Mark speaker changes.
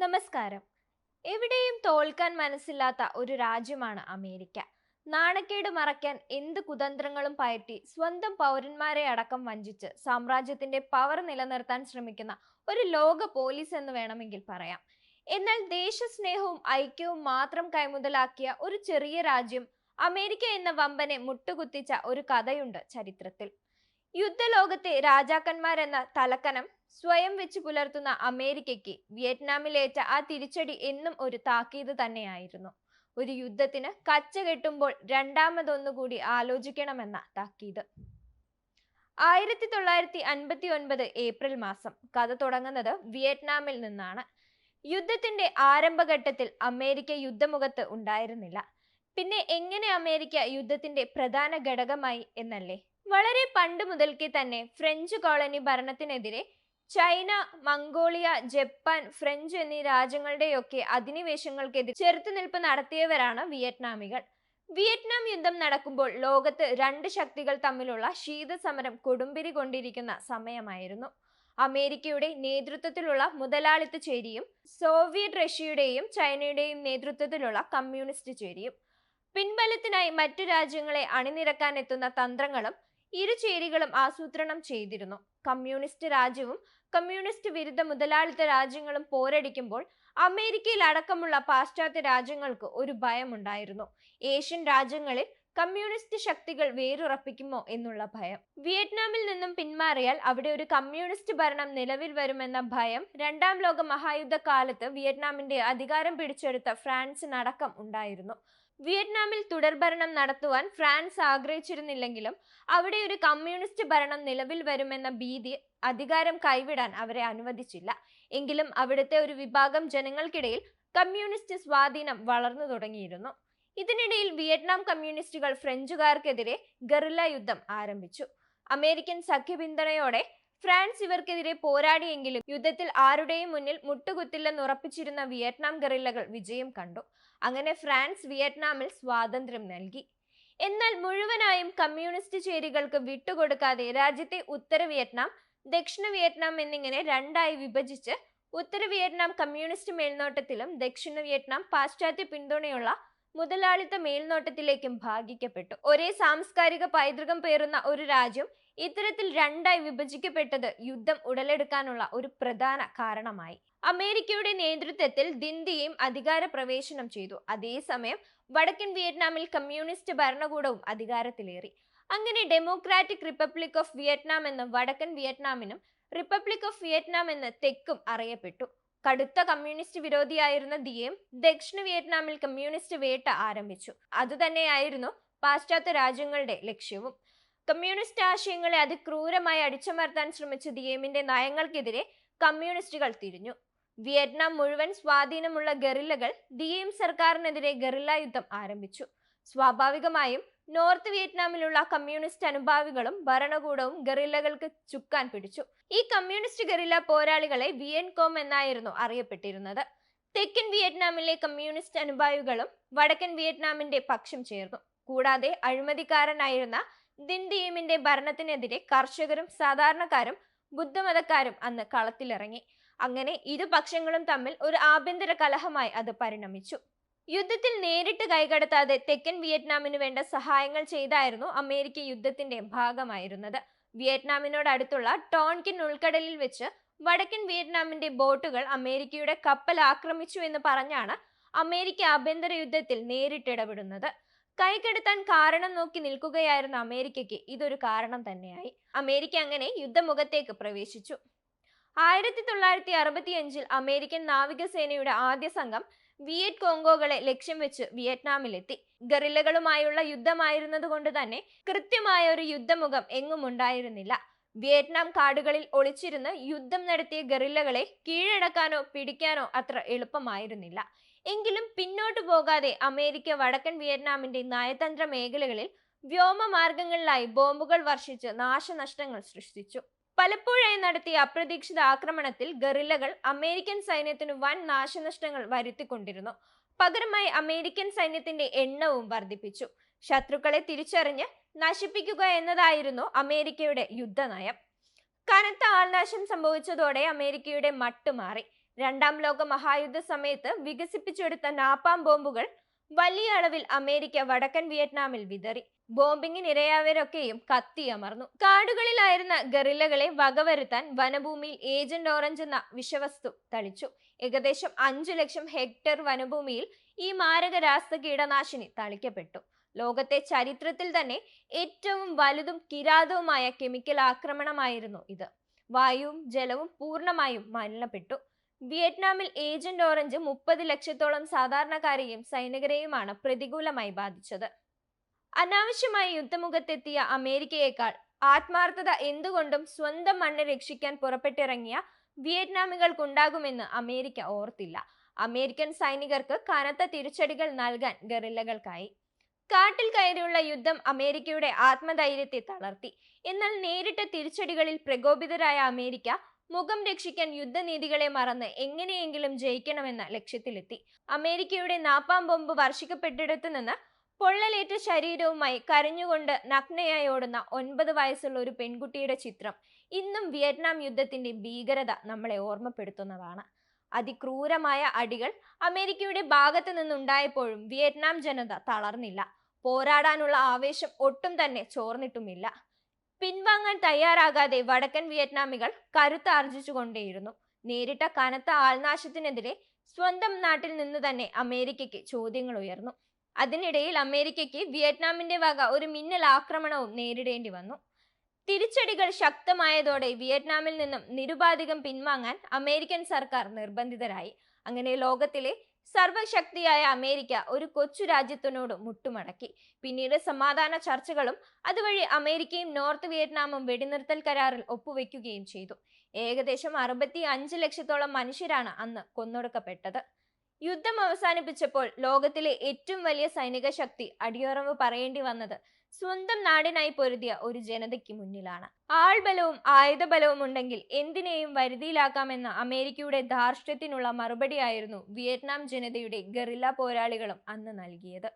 Speaker 1: നമസ്കാരം. എവിടെയും തോൽക്കാൻ മനസ്സില്ലാത്ത ഒരു രാജ്യമാണ് അമേരിക്ക. നാണക്കേട് മറയ്ക്കാൻ എന്ത് കുതന്ത്രങ്ങളും പയറ്റി സ്വന്തം പൗരന്മാരെ അടക്കം വഞ്ചിച്ച് സാമ്രാജ്യത്തിന്റെ പവർ നിലനിർത്താൻ ശ്രമിക്കുന്ന ഒരു ലോക പോലീസ് എന്ന് വേണമെങ്കിൽ പറയാം. എന്നാൽ ദേശസ്നേഹവും ഐക്യവും മാത്രം കൈമുതലാക്കിയ ഒരു ചെറിയ രാജ്യം അമേരിക്ക എന്ന വമ്പനെ മുട്ടുകുത്തിച്ച ഒരു കഥയുണ്ട് ചരിത്രത്തിൽ. യുദ്ധലോകത്തെ രാജാക്കന്മാരെന്ന തലക്കനം സ്വയം വെച്ച് പുലർത്തുന്ന അമേരിക്കയ്ക്ക് വിയറ്റ്നാമിലേറ്റ ആ തിരിച്ചടി എന്നും ഒരു താക്കീത് തന്നെയായിരുന്നു. ഒരു യുദ്ധത്തിന് കച്ച കെട്ടുമ്പോൾ രണ്ടാമതൊന്നുകൂടി ആലോചിക്കണമെന്ന താക്കീത്. ആയിരത്തി തൊള്ളായിരത്തി അൻപത്തി ഒൻപത് ഏപ്രിൽ മാസം കഥ തുടങ്ങുന്നത് വിയറ്റ്നാമിൽ നിന്നാണ്. യുദ്ധത്തിന്റെ ആരംഭഘട്ടത്തിൽ അമേരിക്ക യുദ്ധമുഖത്ത് ഉണ്ടായിരുന്നില്ല. പിന്നെ എങ്ങനെ അമേരിക്ക യുദ്ധത്തിന്റെ പ്രധാന ഘടകമായി എന്നല്ലേ? വളരെ പണ്ട് മുതൽക്കേ തന്നെ ഫ്രഞ്ച് കോളനി ഭരണത്തിനെതിരെ ചൈന മംഗോളിയ ജപ്പാൻ ഫ്രഞ്ച് എന്നീ രാജ്യങ്ങളുടെയൊക്കെ അധിനിവേശങ്ങൾക്കെതിരെ ചെറുത്തുനിൽപ്പ് നടത്തിയവരാണ് വിയറ്റ്നാമികൾ. വിയറ്റ്നാം യുദ്ധം നടക്കുമ്പോൾ ലോകത്ത് രണ്ട് ശക്തികൾ തമ്മിലുള്ള ശീതസമരം കൊടുമ്പിരി കൊണ്ടിരിക്കുന്ന സമയമായിരുന്നു. അമേരിക്കയുടെ നേതൃത്വത്തിലുള്ള മുതലാളിത്ത ചേരിയും സോവിയറ്റ് റഷ്യയുടെയും ചൈനയുടെയും നേതൃത്വത്തിലുള്ള കമ്മ്യൂണിസ്റ്റ് ചേരിയും. പിൻബലത്തിനായി മറ്റു രാജ്യങ്ങളെ അണിനിരക്കാൻ എത്തുന്ന തന്ത്രങ്ങളും ഇരു ചേരികളും ആസൂത്രണം ചെയ്തിരുന്നു. കമ്മ്യൂണിസ്റ്റ് രാജ്യവും കമ്മ്യൂണിസ്റ്റ് വിരുദ്ധ മുതലാളിത്ത രാജ്യങ്ങളും പോരടിക്കുമ്പോൾ അമേരിക്കയിൽ അടക്കമുള്ള പാശ്ചാത്യ രാജ്യങ്ങൾക്ക് ഒരു ഭയമുണ്ടായിരുന്നു. ഏഷ്യൻ രാജ്യങ്ങളിൽ കമ്മ്യൂണിസ്റ്റ് ശക്തികൾ വേരുറപ്പിക്കുമോ എന്നുള്ള ഭയം. വിയറ്റ്നാമിൽ നിന്നും പിന്മാറിയാൽ അവിടെ ഒരു കമ്മ്യൂണിസ്റ്റ് ഭരണം നിലവിൽ വരുമെന്ന ഭയം രണ്ടാം ലോക മഹായുദ്ധ കാലത്ത് വിയറ്റ്നാമിന്റെ അധികാരം പിടിച്ചെടുത്ത ഫ്രാൻസിനടക്കം ഉണ്ടായിരുന്നു. വിയറ്റ്നാമിൽ തുടർഭരണം നടത്തുവാൻ ഫ്രാൻസ് ആഗ്രഹിച്ചിരുന്നില്ലെങ്കിലും അവിടെ ഒരു കമ്മ്യൂണിസ്റ്റ് ഭരണം നിലവിൽ വരുമെന്ന ഭീതി അധികാരം കൈവിടാൻ അവരെ അനുവദിച്ചില്ല. എങ്കിലും അവിടുത്തെ ഒരു വിഭാഗം ജനങ്ങൾക്കിടയിൽ കമ്മ്യൂണിസ്റ്റ് സ്വാധീനം വളർന്നു തുടങ്ങിയിരുന്നു. ഇതിനിടയിൽ വിയറ്റ്നാം കമ്മ്യൂണിസ്റ്റുകൾ ഫ്രഞ്ചുകാർക്കെതിരെ ഗറില്ല യുദ്ധം ആരംഭിച്ചു. അമേരിക്കൻ സഖ്യപിന്തുണയോടെ ഫ്രാൻസ് ഇവർക്കെതിരെ പോരാടിയെങ്കിലും യുദ്ധത്തിൽ ആരുടെയും മുന്നിൽ മുട്ടുകുത്തില്ലെന്ന് ഉറപ്പിച്ചിരുന്ന വിയറ്റ്നാം ഗറില്ലകൾ വിജയം കണ്ടു. അങ്ങനെ ഫ്രാൻസ് വിയറ്റ്നാമിൽ സ്വാതന്ത്ര്യം നൽകി. എന്നാൽ മുഴുവനായും കമ്മ്യൂണിസ്റ്റ് ചേരികൾക്ക് വിട്ടുകൊടുക്കാതെ രാജ്യത്തെ ഉത്തര വിയറ്റ്നാം ദക്ഷിണ വിയറ്റ്നാം എന്നിങ്ങനെ രണ്ടായി വിഭജിച്ച് ഉത്തര വിയറ്റ്നാം കമ്മ്യൂണിസ്റ്റ് മേൽനോട്ടത്തിലും ദക്ഷിണ വിയറ്റ്നാം പാശ്ചാത്യ പിന്തുണയുള്ള മുതലാളിത്ത മേൽനോട്ടത്തിലേക്കും ഭാഗിക്കപ്പെട്ടു. ഒരേ സാംസ്കാരിക പൈതൃകം പേറുന്ന ഒരു രാജ്യം ഇത്തരത്തിൽ രണ്ടായി വിഭജിക്കപ്പെട്ടത് യുദ്ധം ഉടലെടുക്കാനുള്ള ഒരു പ്രധാന കാരണമായി. അമേരിക്കയുടെ നേതൃത്വത്തിൽ ദിന്തിയും അധികാര പ്രവേശനം ചെയ്തു. അതേസമയം വടക്കൻ വിയറ്റ്നാമിൽ കമ്മ്യൂണിസ്റ്റ് ഭരണകൂടവും അധികാരത്തിലേറി. അങ്ങനെ ഡെമോക്രാറ്റിക് റിപ്പബ്ലിക് ഓഫ് വിയറ്റ്നാം എന്ന വടക്കൻ വിയറ്റ്നാമിനും റിപ്പബ്ലിക് ഓഫ് വിയറ്റ്നാം എന്ന തെക്കും അറിയപ്പെട്ടു. കടുത്ത കമ്മ്യൂണിസ്റ്റ് വിരോധിയായിരുന്ന ദിയേം ദക്ഷിണ വിയറ്റ്നാമിൽ കമ്മ്യൂണിസ്റ്റ് വേട്ട ആരംഭിച്ചു. അതുതന്നെയായിരുന്നു പാശ്ചാത്യ രാജ്യങ്ങളുടെ ലക്ഷ്യവും. കമ്മ്യൂണിസ്റ്റ് ആശയങ്ങളെ അതിക്രൂരമായി അടിച്ചമർത്താൻ ശ്രമിച്ച ദിയേമിന്റെ നയങ്ങൾക്കെതിരെ കമ്മ്യൂണിസ്റ്റുകൾ തിരിഞ്ഞു. വിയറ്റ്നാം മുഴുവൻ സ്വാധീനമുള്ള ഗറില്ലകൾ ദിയേം സർക്കാരിനെതിരെ ഗറില്ല യുദ്ധം ആരംഭിച്ചു. സ്വാഭാവികമായും നോർത്ത് വിയറ്റ്നാമിലുള്ള കമ്മ്യൂണിസ്റ്റ് അനുഭാവികളും ഭരണകൂടവും ഗറില്ലകൾക്ക് ചുക്കാൻ പിടിച്ചു. ഈ കമ്മ്യൂണിസ്റ്റ് ഗറില്ല പോരാളികളെ വിയൻകോം എന്നായിരുന്നു അറിയപ്പെട്ടിരുന്നത്. തെക്കൻ വിയറ്റ്നാമിലെ കമ്മ്യൂണിസ്റ്റ് അനുഭാവികളും വടക്കൻ വിയറ്റ്നാമിന്റെ പക്ഷം ചേർന്നു. കൂടാതെ അഴിമതിക്കാരനായിരുന്ന ദിൻഡിയമിന്റെ ഭരണത്തിനെതിരെ കർഷകരും സാധാരണക്കാരും ബുദ്ധമതക്കാരും അന്ന് കളത്തിലിറങ്ങി. അങ്ങനെ ഇരു പക്ഷങ്ങളും തമ്മിൽ ഒരു ആഭ്യന്തര കലഹമായി അത് പരിണമിച്ചു. യുദ്ധത്തിൽ നേരിട്ട് കൈകടത്താതെ തെക്കൻ വിയറ്റ്നാമിന് വേണ്ട സഹായങ്ങൾ ചെയ്തായിരുന്നു അമേരിക്ക യുദ്ധത്തിന്റെ ഭാഗമായിരുന്നത്. വിയറ്റ്നാമിനോടടുത്തുള്ള ടോൺകിൻ ഉൾക്കടലിൽ വെച്ച് വടക്കൻ വിയറ്റ്നാമിന്റെ ബോട്ടുകൾ അമേരിക്കയുടെ കപ്പൽ ആക്രമിച്ചു എന്ന് പറഞ്ഞാണ് അമേരിക്ക ആഭ്യന്തര യുദ്ധത്തിൽ നേരിട്ടിടപെടുന്നത് കൈകടത്താൻ കാരണം നോക്കി നിൽക്കുകയായിരുന്ന അമേരിക്കയ്ക്ക് ഇതൊരു കാരണം തന്നെയായി. അമേരിക്ക അങ്ങനെ യുദ്ധമുഖത്തേക്ക് പ്രവേശിച്ചു. ആയിരത്തി തൊള്ളായിരത്തി അറുപത്തി അഞ്ചിൽ അമേരിക്കൻ നാവികസേനയുടെ ആദ്യ സംഘം വിയറ്റ് കോങ്കോകളെ ലക്ഷ്യം വെച്ച് വിയറ്റ്നാമിലെത്തി. ഗറില്ലകളുമായുള്ള യുദ്ധമായിരുന്നതുകൊണ്ട് തന്നെ കൃത്യമായ ഒരു യുദ്ധമുഖം എങ്ങും ഉണ്ടായിരുന്നില്ല. വിയറ്റ്നാം കാടുകളിൽ ഒളിച്ചിരുന്ന് യുദ്ധം നടത്തിയ ഗറില്ലകളെ കീഴടക്കാനോ പിടിക്കാനോ അത്ര എളുപ്പമായിരുന്നില്ല. എങ്കിലും പിന്നോട്ടു പോകാതെ അമേരിക്ക വടക്കൻ വിയറ്റ്നാമിന്റെ നയതന്ത്ര മേഖലകളിൽ വ്യോമമാർഗങ്ങളിലായി ബോംബുകൾ വർഷിച്ച് നാശനഷ്ടങ്ങൾ സൃഷ്ടിച്ചു. പലപ്പോഴായി നടത്തിയ അപ്രതീക്ഷിത ആക്രമണത്തിൽ ഗറില്ലകൾ അമേരിക്കൻ സൈന്യത്തിന് വൻ നാശനഷ്ടങ്ങൾ വരുത്തിക്കൊണ്ടിരുന്നു. പകരമായി അമേരിക്കൻ സൈന്യത്തിന്റെ എണ്ണവും വർദ്ധിപ്പിച്ചു. ശത്രുക്കളെ തിരിച്ചറിഞ്ഞ് നശിപ്പിക്കുക എന്നതായിരുന്നു അമേരിക്കയുടെ യുദ്ധനയം. കനത്ത ആൾനാശം സംഭവിച്ചതോടെ അമേരിക്കയുടെ മട്ടുമാറി. രണ്ടാം ലോക മഹായുദ്ധ സമയത്ത് വികസിപ്പിച്ചെടുത്ത നാപ്പാം ബോംബുകൾ വലിയ അളവിൽ അമേരിക്ക വടക്കൻ വിയറ്റ്നാമിൽ വിതറി. ബോംബിങ്ങിനിരയായവരൊക്കെയും കത്തിയമർന്നു കാടുകളിലായിരുന്ന ഗറില്ലകളെ വകവരുത്താൻ വനഭൂമിയിൽ ഏജന്റ് ഓറഞ്ച് എന്ന വിഷവസ്തു തളിച്ചു. ഏകദേശം അഞ്ചു ലക്ഷം ഹെക്ടർ വനഭൂമിയിൽ ഈ മാരക രാസ കീടനാശിനി തളിക്കപ്പെട്ടു. ലോകത്തെ ചരിത്രത്തിൽ തന്നെ ഏറ്റവും വലുതും കിരാതവുമായ കെമിക്കൽ ആക്രമണമായിരുന്നു ഇത്. വായുവും ജലവും പൂർണമായും മലിനപ്പെട്ടു. വിയറ്റ്നാമിൽ ഏജന്റ് ഓറഞ്ച് മുപ്പത് ലക്ഷത്തോളം സാധാരണക്കാരെയും സൈനികരെയുമാണ് പ്രതികൂലമായി ബാധിച്ചത്. അനാവശ്യമായി യുദ്ധമുഖത്തെത്തിയ അമേരിക്കയേക്കാൾ ആത്മാർത്ഥത എന്തുകൊണ്ടും സ്വന്തം മണ്ണ് രക്ഷിക്കാൻ പുറപ്പെട്ടിറങ്ങിയ വിയറ്റ്നാമികൾക്കുണ്ടാകുമെന്ന് അമേരിക്ക ഓർത്തില്ല. അമേരിക്കൻ സൈനികർക്ക് കനത്ത തിരിച്ചടികൾ നൽകാൻ ഗറില്ലകൾക്കായി. കാട്ടിൽ കയറിയുള്ള യുദ്ധം അമേരിക്കയുടെ ആത്മധൈര്യത്തെ തളർത്തി. എന്നാൽ നേരിട്ട തിരിച്ചടികളിൽ പ്രകോപിതരായ അമേരിക്ക മുഖം രക്ഷിക്കാൻ യുദ്ധനീതികളെ മറന്ന് എങ്ങനെയെങ്കിലും ജയിക്കണമെന്ന ലക്ഷ്യത്തിലെത്തി. അമേരിക്കയുടെ നാപ്പാം ബോംബ് വർഷിക്കപ്പെട്ടിടത്തു നിന്ന് പൊള്ളലേറ്റ ശരീരവുമായി കരഞ്ഞുകൊണ്ട് നഗ്നയായി ഓടുന്ന ഒൻപത് വയസ്സുള്ള ഒരു പെൺകുട്ടിയുടെ ചിത്രം ഇന്നും വിയറ്റ്നാം യുദ്ധത്തിന്റെ ഭീകരത നമ്മളെ ഓർമ്മപ്പെടുത്തുന്നതാണ്. അതിക്രൂരമായ അടികൾ അമേരിക്കയുടെ ഭാഗത്ത് നിന്നുണ്ടായപ്പോഴും വിയറ്റ്നാം ജനത തളർന്നില്ല. പോരാടാനുള്ള ആവേശം ഒട്ടും തന്നെ ചോർന്നിട്ടുമില്ല. പിൻവാങ്ങാൻ തയ്യാറാകാതെ വടക്കൻ വിയറ്റ്നാമികൾ കരുത്താർജിച്ചുകൊണ്ടേയിരുന്നു നേരിട്ട കനത്ത ആൾനാശത്തിനെതിരെ സ്വന്തം നാട്ടിൽ നിന്ന് തന്നെ അമേരിക്കയ്ക്ക് ചോദ്യങ്ങൾ ഉയർന്നു. അതിനിടയിൽ അമേരിക്കയ്ക്ക് വിയറ്റ്നാമിന്റെ വക ഒരു മിന്നൽ ആക്രമണവും നേരിടേണ്ടി വന്നു. തിരിച്ചടികൾ ശക്തമായതോടെ വിയറ്റ്നാമിൽ നിന്നും നിരുപാധികം പിൻവാങ്ങാൻ അമേരിക്കൻ സർക്കാർ നിർബന്ധിതരായി. അങ്ങനെ ലോകത്തിലെ സർവശക്തിയായ അമേരിക്ക ഒരു കൊച്ചു രാജ്യത്തിനോട് മുട്ടുമടക്കി. പിന്നീട് സമാധാന ചർച്ചകളും അതുവഴി അമേരിക്കയും നോർത്ത് വിയറ്റ്നാമും വെടിനിർത്തൽ കരാറിൽ ഒപ്പുവെക്കുകയും ചെയ്തു. ഏകദേശം അറുപത്തി അഞ്ച് ലക്ഷത്തോളം മനുഷ്യരാണ് അന്ന് കൊന്നൊടുക്കപ്പെട്ടത്. യുദ്ധം അവസാനിപ്പിച്ചപ്പോൾ ലോകത്തിലെ ഏറ്റവും വലിയ സൈനിക ശക്തി അടിയുറവ് പറയേണ്ടി വന്നത് സ്വന്തം നാടിനായി പൊരുതിയ ഒരു ജനതയ്ക്ക് മുന്നിലാണ്. ആൾബലവും ആയുധബലവും ഉണ്ടെങ്കിൽ എന്തിനേയും വരുതിയിലാക്കാമെന്ന അമേരിക്കയുടെ ധാർഷ്ട്യത്തിനുള്ള മറുപടിയായിരുന്നു വിയറ്റ്നാം ജനതയുടെ ഗറില്ല പോരാളികളും അന്ന് നൽകിയത്.